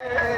Yeah.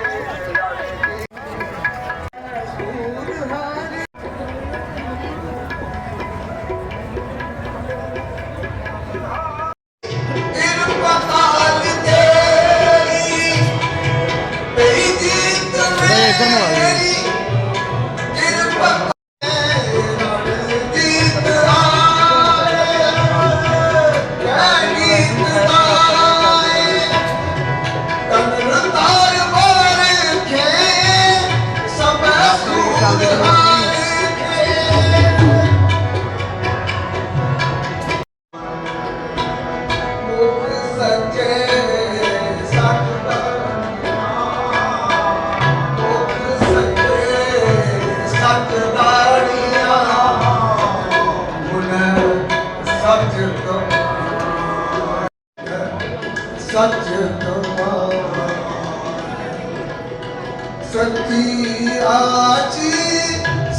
ਸੱਚੀ ਆਚੀ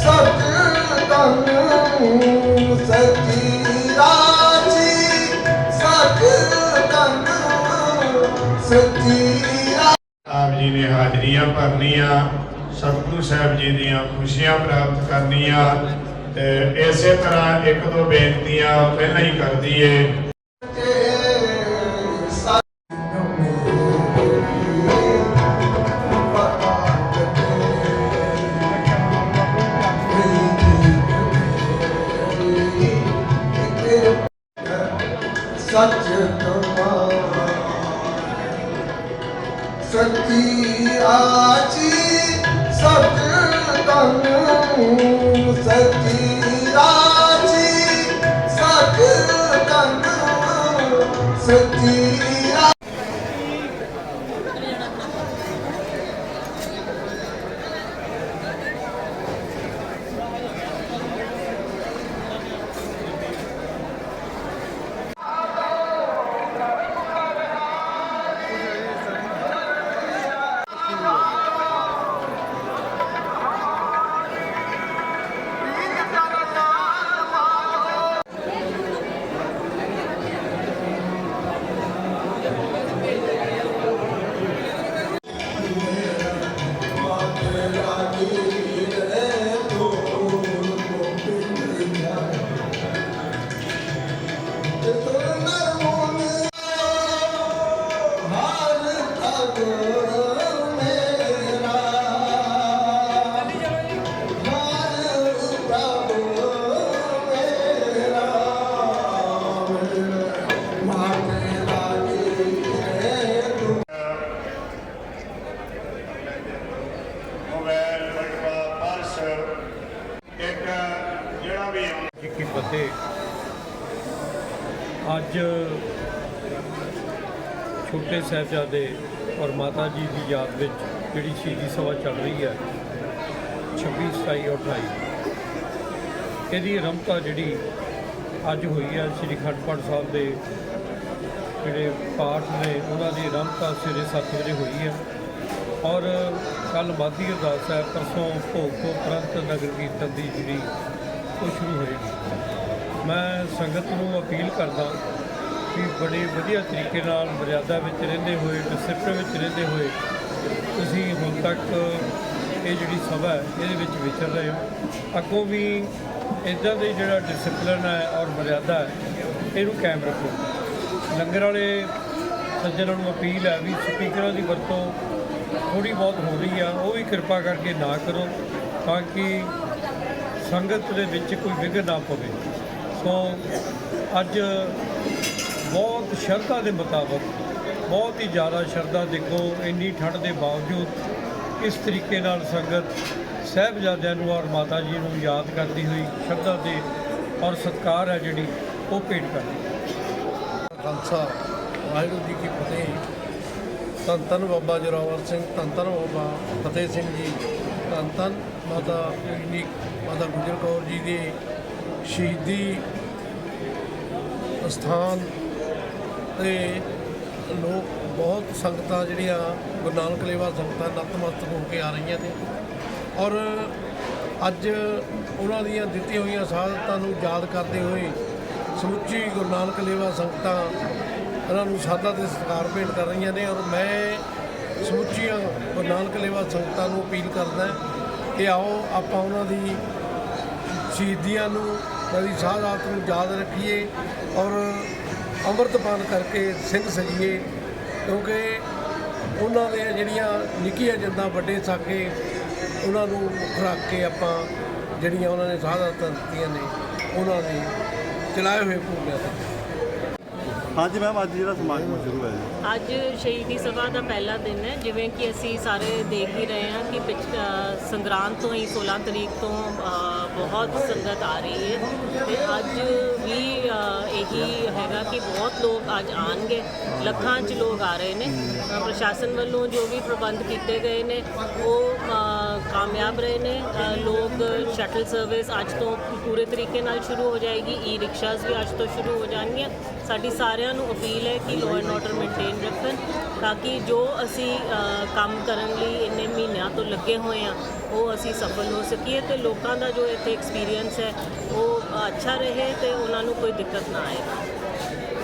ਸਤ ਤਨ ਸੱਚੀ ਆਚੀ ਸਤ ਤਨ ਸੱਚੀ ਆਪ ਜੀ ਨੇ ਹਾਜ਼ਰੀਆਂ ਭਰਨੀਆਂ, ਸਤਿਗੁਰੂ ਸਾਹਿਬ ਜੀ ਦੀਆਂ ਖੁਸ਼ੀਆਂ ਪ੍ਰਾਪਤ ਕਰਨੀਆਂ ਤੇ ਇਸੇ ਤਰ੍ਹਾਂ ਇੱਕ ਦੋ ਬੇਨਤੀਆਂ ਪਹਿਲਾਂ ਹੀ ਕਰ ਦਈਏ। ਸੱਚੀ ਆਚੀ ਸਤ ਤਨ ਸੱਚੀ ਆਚੀ ਸਤ ਤਨ ਸੱਚੀ ਕੀ ਫਤਿਹ ਅੱਜ ਛੋਟੇ ਸਾਹਿਬਜ਼ਾਦੇ ਔਰ ਮਾਤਾ ਜੀ ਦੀ ਯਾਦ ਵਿੱਚ ਜਿਹੜੀ ਸ਼ਹੀਦੀ ਸਭਾ ਚੱਲ ਰਹੀ ਹੈ 26 27 ਔਰ 28 ਇਹਦੀ ਰਮਤਾ ਜਿਹੜੀ ਅੱਜ ਹੋਈ ਹੈ, ਸ੍ਰੀ ਅਖੰਡ ਪਾਠ ਸਾਹਿਬ ਦੇ ਜਿਹੜੇ ਪਾਠ ਨੇ, ਉਹਨਾਂ ਦੀ ਰਮਤਾ ਸਵੇਰੇ 7 ਵਜੇ ਹੋਈ ਹੈ। ਔਰ ਕੱਲ ਮਾਦੀ ਅਰਦਾਸ ਹੈ, ਪਰਸੋਂ ਭੋਗ ਤੋਂ ਉਪਰੰਤ ਨਗਰ ਕੀਰਤਨ ਦੀ ਜਿਹੜੀ ਉਹ ਸ਼ੁਰੂ ਹੋਏਗੀ। ਮੈਂ ਸੰਗਤ ਨੂੰ ਅਪੀਲ ਕਰਦਾ ਕਿ ਬੜੇ ਵਧੀਆ ਤਰੀਕੇ ਨਾਲ ਮਰਿਆਦਾ ਵਿੱਚ ਰਹਿੰਦੇ ਹੋਏ ਡਿਸਪਲਿਨ ਵਿੱਚ ਰਹਿੰਦੇ ਹੋਏ ਤੁਸੀਂ ਹੁਣ ਤੱਕ ਇਹ ਜਿਹੜੀ ਸਭਾ ਹੈ, ਇਹਦੇ ਵਿੱਚ ਵਿਚਰ ਰਹੇ ਹੋ। ਅੱਗੋਂ ਵੀ ਇਦਾਂ ਦੇ ਜਿਹੜਾ ਡਿਸਪਲਿਨ ਹੈ ਔਰ ਮਰਿਆਦਾ ਹੈ, ਇਹਨੂੰ ਕਾਇਮ ਰੱਖੋ। ਲੰਗਰ ਵਾਲੇ ਸੱਜਣਾਂ ਨੂੰ ਅਪੀਲ ਹੈ ਵੀ ਸਪੀਕਰਾਂ ਦੀ ਵਰਤੋਂ ਥੋੜੀ ਬਹੁਤ ਹੋ ਰਹੀ ਆ, ਉਹ ਵੀ ਕਿਰਪਾ ਕਰਕੇ ਨਾ ਕਰੋ ਤਾਂ ਕਿ ਸੰਗਤ ਦੇ ਵਿੱਚ ਕੋਈ ਵਿਘਨ ਨਾ ਪਵੇ। ਸੋ ਅੱਜ ਬਹੁਤ ਸ਼ਰਧਾ ਦੇ ਮੁਤਾਬਕ, ਬਹੁਤ ਹੀ ਜ਼ਿਆਦਾ ਸ਼ਰਧਾ ਦੇਖੋ, ਇੰਨੀ ਠੰਡ ਦੇ ਬਾਵਜੂਦ ਇਸ ਤਰੀਕੇ ਨਾਲ ਸੰਗਤ ਸਾਹਿਬਜ਼ਾਦਿਆਂ ਨੂੰ ਔਰ ਮਾਤਾ ਜੀ ਨੂੰ ਯਾਦ ਕਰਦੀ ਹੋਈ ਸ਼ਰਧਾ ਦੇ ਔਰ ਸਤਿਕਾਰ ਹੈ ਜਿਹੜੀ ਉਹ ਭੇਟ ਕਰਦੀ ਹੈ। ਖਾਲਸਾ, ਵਾਹਿਗੁਰੂ ਜੀ ਕੀ ਫਤਿਹ। ਧੰਨ ਧੰਨ ਬਾਬਾ ਜੋਰਾਵਰ ਸਿੰਘ, ਧੰਨ ਧੰਨ ਬਾਬਾ ਫਤਿਹ ਸਿੰਘ ਜੀ, ਧੰਨ ਧੰਨ ਮਾਤਾ ਜੀ ਮਾਤਾ ਗੁਜਰ ਕੌਰ ਜੀ ਦੇ ਸ਼ਹੀਦੀ ਸਥਾਨ ਤੇ ਲੋਕ ਬਹੁਤ ਸੰਗਤਾਂ ਜਿਹੜੀਆਂ ਗੁਰੂ ਨਾਨਕ ਲੇਵਾ ਸੰਗਤਾਂ ਨਤਮਸਤਕ ਹੋ ਕੇ ਆ ਰਹੀਆਂ ਨੇ। ਔਰ ਅੱਜ ਉਹਨਾਂ ਦੀਆਂ ਦਿੱਤੀਆਂ ਹੋਈਆਂ ਸ਼ਹਾਦਤਾਂ ਨੂੰ ਯਾਦ ਕਰਦੇ ਹੋਏ ਸਮੁੱਚੀ ਗੁਰੂ ਨਾਨਕ ਲੇਵਾ ਸੰਗਤਾਂ ਉਹਨਾਂ ਨੂੰ ਸਾਦਾ ਤੇ ਸਤਿਕਾਰ ਭੇਟ ਕਰ ਰਹੀਆਂ ਨੇ। ਔਰ ਮੈਂ ਸਮੁੱਚੀਆਂ ਗੁਰੂ ਨਾਨਕ ਲੇਵਾ ਸੰਗਤਾਂ ਨੂੰ ਅਪੀਲ ਕਰਦਾ ਕਿ ਆਓ ਆਪਾਂ ਉਹਨਾਂ ਦੀ ਸ਼ਹੀਦੀਆਂ ਨੂੰ, ਉਹਨਾਂ ਦੀ ਸ਼ਹਾਦਤ ਨੂੰ ਯਾਦ ਰੱਖੀਏ। ਔਰ ਅੰਮ੍ਰਿਤਪਾਨ ਕਰਕੇ ਸਿੰਘ ਸਜੀਏ, ਕਿਉਂਕਿ ਉਹਨਾਂ ਦੇ ਜਿਹੜੀਆਂ ਨਿੱਕੀਆਂ ਜਿੰਦਾਂ ਵੱਡੇ ਸਾਕੇ, ਉਹਨਾਂ ਨੂੰ ਮੁੱਖ ਰੱਖ ਕੇ ਆਪਾਂ ਜਿਹੜੀਆਂ ਉਹਨਾਂ ਨੇ ਸ਼ਹਾਦਤਾਂ ਦਿੱਤੀਆਂ ਨੇ, ਉਹਨਾਂ ਦੇ ਚਲਾਏ ਹੋਏ ਭੂਮਿਆਂ ਹਾਂਜੀ ਮੈਮ ਅੱਜ ਜਿਹੜਾ ਸਮਾਗਮ ਸ਼ੁਰੂ ਹੋਇਆ ਜੀ। ਅੱਜ ਸ਼ਹੀਦੀ ਸਭਾ ਦਾ ਪਹਿਲਾ ਦਿਨ ਹੈ ਜਿਵੇਂ ਕਿ ਅਸੀਂ ਸਾਰੇ ਦੇਖ ਹੀ ਰਹੇ ਹਾਂ ਕਿ ਪਿਛ ਅ, ਸੰਗਰਾਂਦ ਤੋਂ ਹੀ 16 ਤਰੀਕ ਤੋਂ ਅ, ਬਹੁਤ ਸੰਗਤ ਆ ਰਹੀ ਹੈ ਤੇ ਅੱਜ ਵੀ ਅ, ਇਹੀ ਹੈਗਾ ਕਿ ਬਹੁਤ ਲੋਕ ਅੱਜ ਆਣਗੇ ਲੱਖਾਂ 'ਚ ਲੋਕ ਆ ਰਹੇ ਨੇ। ਅ, ਪ੍ਰਸ਼ਾਸਨ ਵੱਲੋਂ ਜੋ ਵੀ ਪ੍ਰਬੰਧ ਕੀਤੇ ਗਏ ਨੇ ਉਹ ਅ, ਕਾਮਯਾਬ ਰਹੇ ਨੇ ਲੋਕ ਸ਼ਟਲ ਸਰਵਿਸ ਅੱਜ ਤੋਂ ਪੂਰੇ ਤਰੀਕੇ ਨਾਲ ਸ਼ੁਰੂ ਹੋ ਜਾਏਗੀ ਈ ਰਿਕਸ਼ਾਸ ਵੀ ਅੱਜ ਤੋਂ ਸ਼ੁਰੂ ਹੋ ਜਾਣਗੀਆਂ। ਸਾਡੀ ਸਾਰਿਆਂ ਨੂੰ ਅਪੀਲ ਹੈ ਕਿ ਲਾਅ ਐਂਡ ਆਰਡਰ ਮੇਨਟੇਨ ਰੱਖਣ, ਤਾਂ ਕਿ ਜੋ ਅਸੀਂ ਕੰਮ ਕਰਨ ਲਈ ਇੰਨੇ ਮਹੀਨਿਆਂ ਤੋਂ ਲੱਗੇ ਹੋਏ ਆ ਉਹ ਅਸੀਂ ਸਫਲ ਹੋ ਸਕੀਏ ਤੇ ਲੋਕਾਂ ਦਾ ਜੋ ਇੱਥੇ ਐਕਸਪੀਰੀਅੰਸ ਹੈ, ਉਹ ਅੱਛਾ ਰਹੇ ਤੇ ਉਹਨਾਂ ਨੂੰ ਕੋਈ ਦਿੱਕਤ ਨਾ ਆਏ।